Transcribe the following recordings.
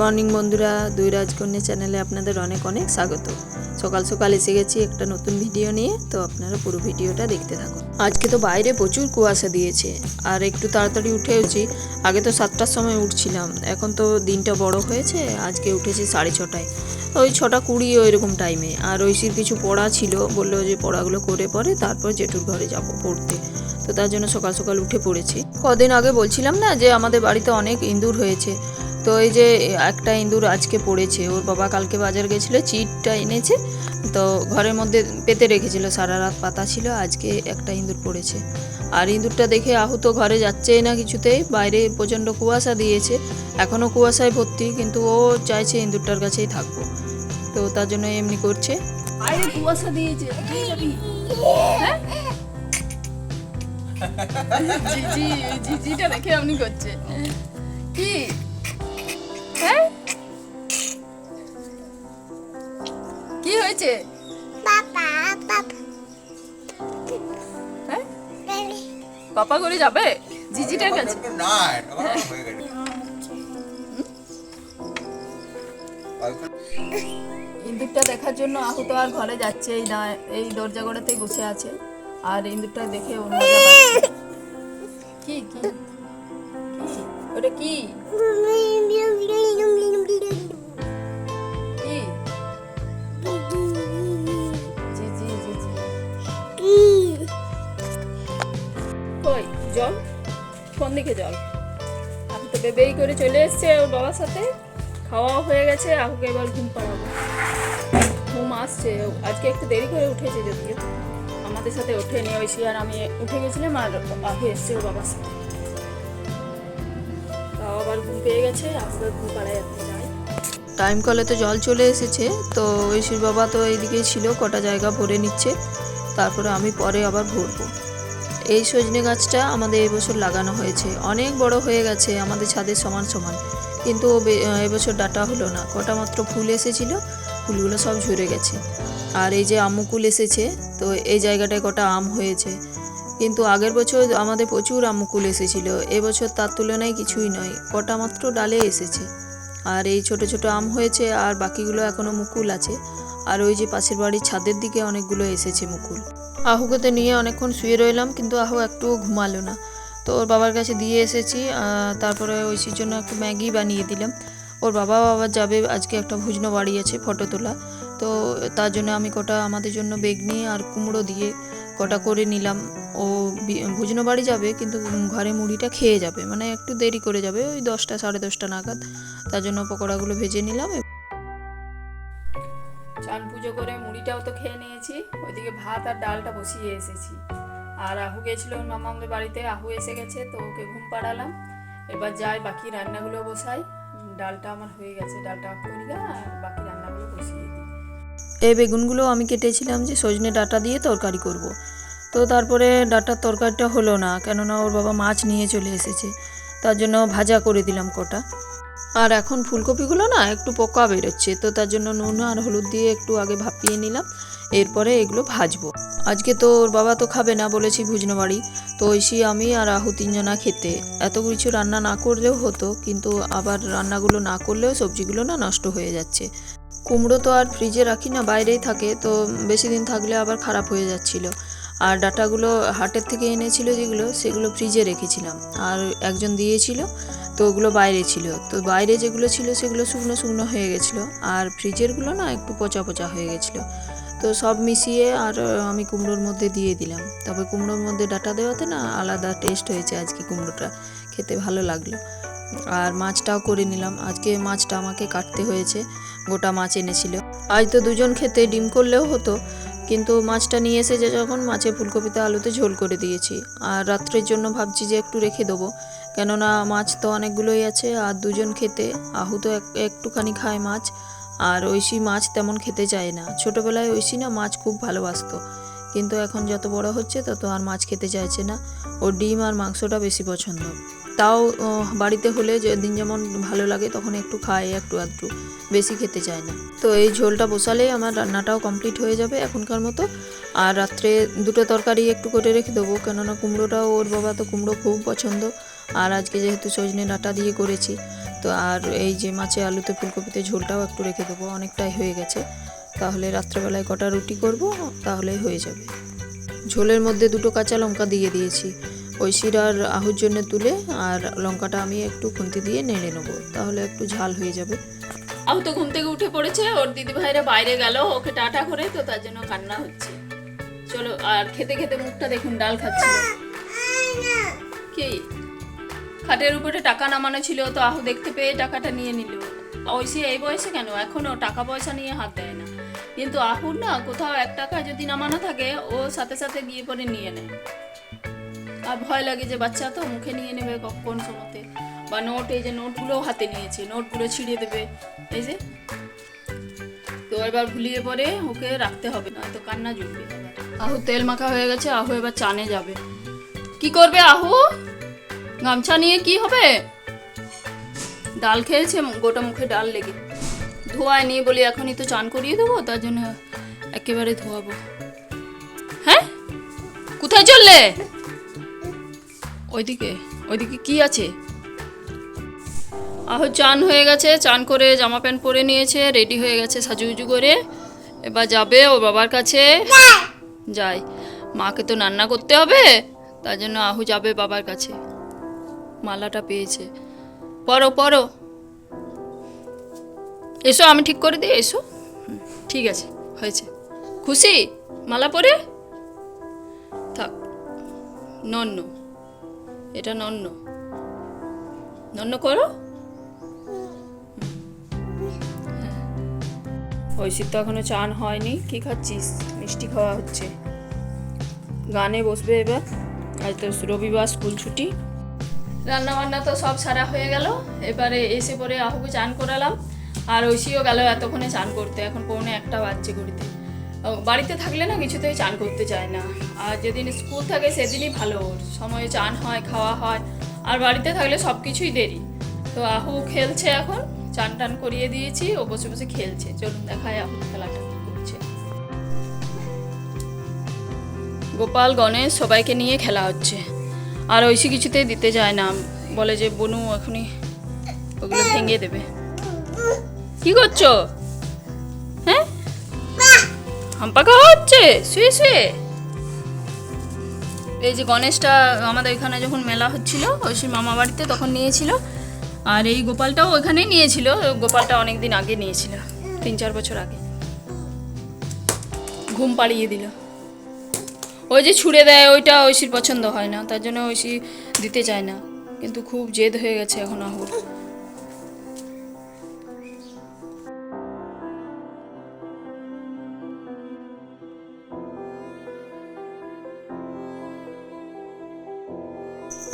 Morning বন্ধুরা, দুই রাজকন্যা চ্যানেলে আপনাদের অনেক অনেক স্বাগত। সকাল সকাল এসে গেছি একটা নতুন ভিডিও নিয়ে, তো আপনারা পুরো ভিডিওটা দেখতে থাকুন। আজকে তো বাইরে প্রচুর কুয়াশা দিয়েছে, আর একটু তাড়াতাড়ি উঠেওছি। আগে তো সাতটার সময় উঠছিলাম, এখন তো দিনটা বড় হয়েছে, আজকে উঠেছি সাড়ে ছটায়। ওই ছটা কুড়ি ওইরকম টাইমে, আর ঐশীর কিছু পড়া ছিল, বলল যে পড়াগুলো করে পরে তারপর জেঠুর ঘরে যাব পড়তে। তো তার জন্য সকাল সকাল উঠে পড়েছি। কদিন আগে বলছিলাম না যে আমাদের বাড়িতে অনেক ইঁদুর হয়েছে তো এই যে একটা ইঁদুর আজকে পড়েছে, ওর বাবা কালকে বাজার গেছিল, চিটটা এনেছে, তো ঘরের মধ্যে পেতে রেখেছিল, সারা রাত পাতা ছিল, আজকে একটা ইঁদুর পড়েছে। আর ইঁদুরটা দেখে আহত ঘরে যাচ্ছেই না কিছুতেই বাইরে প্রচণ্ড কুয়াশা দিয়েছে এখনও কুয়াশায় ভর্তি, কিন্তু ও চাইছে ইঁদুরটার কাছেই থাকব। তো তার জন্য এমনি করছে। দিয়েছে কি হয়েছে? হ্যাঁ? পাপা করে যাবে? জিজিটার কাছে হয়ে। ইন্দুরটা দেখার জন্য আহুত আর ঘরে যাচ্ছেই না এই দরজা গোড়াতেই বসে আছে। আর ইন্দুরটা দেখে পাচ্ছে কি কি? ওটা কি? জল কোন দিকে জল। আহু তো বেবেই করে চলে এসছে ওর বাবার সাথে। খাওয়াও হয়ে গেছে, আহুকে এবার ঘুম পাড়াবো। ঘুম আসছে, আজকে একটু দেরি করে উঠেছে যদিও। আমাদের সাথে উঠে নিয়ে ঐশী আর আমি উঠে গেছিলাম আর আহু এসছে ওর বাবার সাথে। আবার ঘুম পেয়ে গেছে আহুকে ঘুম পাড়ায় টাইম কলে তো জল চলে এসেছে, তো ঐশীর বাবা তো এইদিকেই ছিল, কটা জায়গা ভরে নিচ্ছে। তারপরে আমি পরে আবার ভরবো। এই সজনে গাছটা আমাদের এবছর লাগানো হয়েছে। অনেক বড় হয়ে গেছে, আমাদের ছাদের সমান সমান। কিন্তু এবছর ডাটা হলো না। কটা মাত্র ফুল এসেছিল, ফুলগুলো সব ঝরে গেছে। আর এই যে আমুকুল এসেছে, তো এই জায়গাটায় কটা আম হয়েছে। কিন্তু আগের বছর আমাদের প্রচুর আমুকুল এসেছিল, এবছর তার তুলনায় কিছুই নয়, কটা মাত্র ডালে এসেছে। আর এই ছোট ছোট আম হয়েছে, আর বাকিগুলো এখনও মুকুল আছে। আর ওই যে পাশের বাড়ির ছাদের দিকে অনেকগুলো এসেছে মুকুল। আহুকে তো নিয়ে অনেকক্ষণ শুয়ে রইলাম, কিন্তু আহু একটুও ঘুমালো না। তো ওর বাবার কাছে দিয়ে এসেছি তারপরে ঐশীর জন্য একটু ম্যাগি বানিয়ে দিলাম। ওর বাবা আবার যাবে, আজকে একটা ভুজনো বাড়ি আছে ফটো তোলা। তো তার জন্য আমি কটা আমাদের জন্য বেগনি আর কুমড়ো দিয়ে কটা করে নিলাম। ও ভুজনো বাড়ি যাবে, কিন্তু ঘরে মুড়িটা খেয়ে যাবে মানে একটু দেরি করে যাবে, ওই দশটা, সাড়ে দশটা নাগাদ। তার জন্য পকোড়াগুলো ভেজে নিলাম পুজো করে মুড়িটাও তো খেয়ে নিয়েছি। ওইদিকে ভাত আর ডালটা বসিয়ে এসেছি। আর আহু গেছিল মামা আমাদের বাড়িতে, আহু এসে গেছে, তো ওকে ঘুম পাড়ালাম। এবার যাই, বাকি রান্নাগুলো বসাই। ডালটা আমার হয়ে গেছে, ডালটা করি আর বাকি রান্নাগুলো বসিয়ে দিই। এই বেগুনগুলো আমি কেটেছিলাম যে সজনে ডাটা দিয়ে তরকারি করব। তো তারপরে ডাটার তরকারিটা হলো না, কেননা ওর বাবা মাছ নিয়ে চলে এসেছে। তার জন্য ভাজা করে দিলাম কটা। আর এখন ফুলকপিগুলো না একটু পোকা বেরোচ্ছে, তো তার জন্য নুন আর হলুদ দিয়ে একটু আগে ভাপিয়ে নিলাম, এরপরে এগুলো ভাজবো। আজকে তো ওর বাবা তো খাবে না বলেছি ভুজনো বাড়ি তো ঐশী, আমি আর আহু তিনজনা খেতে। এত কিছু রান্না না করলেও হতো, কিন্তু আবার রান্নাগুলো না করলেও সবজিগুলো না নষ্ট হয়ে যাচ্ছে। কুমড়ো তো আর ফ্রিজে রাখি না, বাইরেই থাকে, তো বেশি দিন থাকলে আবার খারাপ হয়ে যাচ্ছিল। আর ডাটাগুলো হাটের থেকে এনেছিল যেগুলো, সেগুলো ফ্রিজে রেখেছিলাম। আর একজন দিয়েছিল, তো ওগুলো বাইরে ছিল। তো বাইরে যেগুলো ছিল, সেগুলো শুকনো শুকনো হয়ে গেছিল। আর ফ্রিজেরগুলো না একটু পচা পচা হয়ে গেছিল। তো সব মিশিয়ে আর আমি কুমড়োর মধ্যে দিয়ে দিলাম। তবে কুমড়োর মধ্যে ডাটা দেওয়াতে না আলাদা টেস্ট হয়েছে আজকে কুমড়োটা। খেতে ভালো লাগল। আর মাছটাও করে নিলাম। আজকে মাছটা আমাকে কাটতে হয়েছে। গোটা মাছ এনেছিল। আজ তো দুজন খেতে ডিম করলেও হতো। কিন্তু মাছটা নিয়ে এসে যে যখন মাছে ফুলকপিতে আলুতে ঝোল করে দিয়েছি, আর রাত্রের জন্য ভাবছি যে একটু রেখে দেবো। কেননা মাছ তো অনেকগুলোই আছে, আর দুজন খেতে, আহু তো এক- একটুখানি খায় মাছ, আর ঐশী মাছ তেমন খেতে চায় না। ছোটোবেলায় ঐশী না মাছ খুব ভালোবাসতো, কিন্তু এখন যত বড় হচ্ছে তত আর মাছ খেতে চাইছে না। ও ডিম আর মাংসটা বেশি পছন্দ। তাও বাড়িতে হলে যেদিন যেমন ভালো লাগে, তখন একটু খায়, একটু আধটু। বেশি খেতে চায় না। তো এই ঝোলটা বসালেই আমার রান্নাটাও কমপ্লিট হয়ে যাবে এখনকার মতো। আর রাত্রে দুটো তরকারি একটু করে রেখে দেবো, কেননা কুমড়োটাও, ওর বাবা তো কুমড়ো খুব পছন্দ। আর আজকে যেহেতু সজনে ডাঁটা দিয়ে করেছি, তো আর এই যে মাছে আলুতে ফুলকপিতে ঝোলটাও একটু রেখে দেবো, অনেকটাই হয়ে গেছে। তাহলে রাত্রেবেলায় কটা রুটি করব, তাহলেই হয়ে যাবে। ঝোলের মধ্যে দুটো কাঁচা লঙ্কা দিয়ে দিয়েছি। ঐশির আর আহুর জন্য তুলে আর লঙ্কাটা আমি একটু খুন্তি দিয়ে নেড়ে নেব। তাহলে একটু ঝাল হয়ে যাবে। আহু তো ঘুম থেকে উঠে পড়েছে, ওর দিদি ভাইরা বাইরে গেল, ওকে টাটা করে তো তার জন্য কান্না হচ্ছে। চলো, আর খেতে খেতে মুখটা দেখুন, ডাল খাচ্ছিল কি? খাটের উপরে টাকা নামানো ছিল, তো আহু দেখতে পেয়ে টাকাটা নিয়ে নিল। ঐশী এই বয়সে কেন? এখনও টাকা পয়সা নিয়ে হাত দেয় না। কিন্তু আহুর না কোথাও এক টাকা যদি নামানো থাকে, ও সাথে সাথে গিয়ে পরে নিয়ে নেয়। আর ভয় লাগে যে বাচ্চা তো মুখে নিয়ে নেবে কখন সময়তে বা নোট এই যে নোটগুলোও হাতে নিয়েছে নোটগুলো ছিঁড়ে দেবে, এই যে। তো এবার ভুলিয়ে পরে ওকে রাখতে হবে না তো কান্না এবার। আহু, তেল মাখা হয়ে গেছে, আহু এবার চানে যাবে। কি করবে আহু? গামছা নিয়ে কি হবে? ডাল খেয়েছে গোটা মুখে ডাল লেগে। ধোয়ায় নিয়ে বলি এখনই তো চান করিয়ে দেবো, তার জন্য একেবারে ধোয়াবো। হ্যাঁ? কোথায় চললে? ওইদিকে ওইদিকে কি আছে? আহ, চান হয়ে গেছে, চান করে জামা প্যান্ট পরে নিয়েছে রেডি হয়ে গেছে সাজুগুজু করে। এবার যাবে ও বাবার কাছে। যাই, মাকে তো রান্না করতে হবে, তার জন্য আহু যাবে বাবার কাছে। মালাটা পেয়েছে। পরো পরো। এসো, আমি ঠিক করে দিই, এসো। ঠিক আছে, হয়েছে। খুশি? মালা পরে? থাক, নন্ন। এটা নন্ন। নন্ন করো। ঐশীর তো এখনও চান হয়নি। কি খাচ্ছিস? মিষ্টি খাওয়া হচ্ছে। গানে বসবে এবার। আজ তো রবিবার, স্কুল ছুটি। রান্না বান্না তো সব সারা হয়ে গেল। এবারে এসে পরে আহুকে চান করালাম। আর ঐশীও গেল এতক্ষণে চান করতে। এখন পৌনে একটা বাজছে ঘড়িতে। বাড়িতে থাকলে না কিছুতেই চান করতে চায় না। আর যেদিন স্কুল থাকে সেদিনই ভালো ওর। সময়ে চান হয়, খাওয়া হয়। আর বাড়িতে থাকলে সব কিছুই দেরি। তো আহু খেলছে এখন। চান টান করিয়ে দিয়েছি, ও বসে বসে খেলছে। চলুন দেখায় আহু খেলাটা করছে। গোপাল, গণেশ সবাইকে নিয়ে খেলা হচ্ছে। আর ঐশী কিছুতেই দিতে যায় না। বলে যে, বনু, এখনই ওগুলো ভেঙে দেবে। কি করছ? হাম্পা খাওয়া হচ্ছে শুয়ে শুয়ে এই যে গণেশটা আমাদের এখানে যখন মেলা হচ্ছিল ঐশী মামা বাড়িতে তখন নিয়েছিল। আর এই গোপালটাও ওখানেই নিয়েছিল, গোপালটা অনেক দিন আগে নিয়েছিল, তিন, চার বছর আগে। ঘুম পাড়িয়ে দিল। ওই যে ছুঁড়ে দেয়, ওইটা ঐশীর পছন্দ হয় না, তার জন্য ঐশী দিতে চায় না। কিন্তু খুব জেদ হয়ে গেছে এখন আহুর।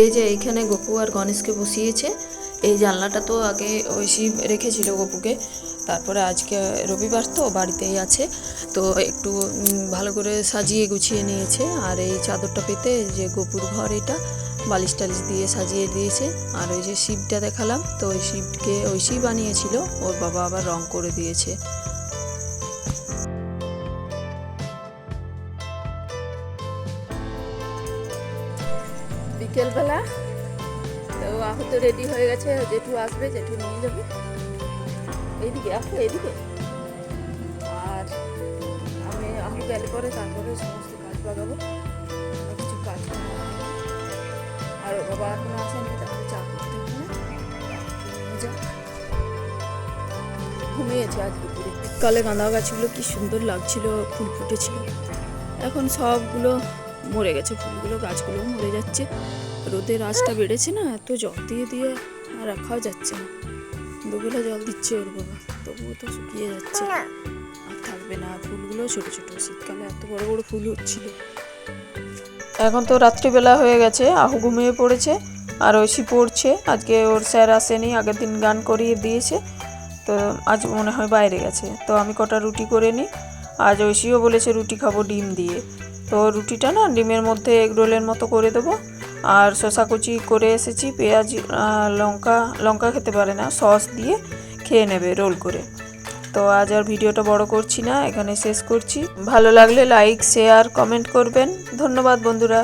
এই যে এইখানে গপু আর গণেশকে বসিয়েছে, এই জানলাটা তো আগে ঐশী রেখেছিল গপুকে। তারপরে আজকে রবিবার তো বাড়িতেই আছে, তো একটু ভালো করে সাজিয়ে গুছিয়ে নিয়েছে। আর এই চাদরটা পেতে যে গপুর ঘর এটা, বালিশ টালিশ দিয়ে সাজিয়ে দিয়েছে। আর ওই যে শিবটা দেখালাম, তো ওই শিবকে, ঐশী বানিয়েছিল, ওর বাবা আবার রং করে দিয়েছে। বিকেলবেলা। তো আহু তো রেডি হয়ে গেছে, জেঠু আসবে, জেঠু নিয়ে যাবে। এইদিকে আসো এইদিকে। আর আমি আমি গেলে পরে তারপরে সমস্ত কাজ লাগাবো কিছু কাজ আর বাবা এখন আসেনি, তাহলে চা করতে। ঘুমিয়েছে আজ দুপুরে কালে গাঁদা গাছগুলো কি সুন্দর লাগছিল, ফুল ফুটেছিল। এখন সবগুলো মরে গেছে, ফুলগুলো গাছগুলো মরে যাচ্ছে। রোদের আঁচটা বেড়েছে না, এত জল দিয়ে দিয়ে আর রাখাও যাচ্ছে না। দুবেলা জল দিচ্ছে ওর বাবা, তবুও তো শুকিয়ে যাচ্ছে। আর থাকবে না ফুলগুলো ছোট ছোট। শীতকালে এত বড় বড় ফুল হচ্ছিল। এখন তো রাত্রিবেলা হয়ে গেছে, আহু ঘুমিয়ে পড়েছে, আর ঐশী পড়ছে। আজকে ওর স্যার আসেনি, আগের দিন গান করিয়ে দিয়েছে। তো আজ মনে হয় বাইরে গেছে। তো আমি কটা রুটি করে নিই। আজ ঐশীও বলেছে রুটি খাব ডিম দিয়ে। তো রুটিটা না ডিমের মধ্যে এগ রোলের মতো করে দেবো। আর শশা কুচি করে এসেছি, পেঁয়াজ লঙ্কা লঙ্কা খেতে পারে না, সস দিয়ে খেয়ে নেবে রোল করে। তো আজ আর ভিডিওটা বড় করছি না, এখানে শেষ করছি। ভালো লাগলে লাইক, শেয়ার, কমেন্ট করবেন। ধন্যবাদ বন্ধুরা।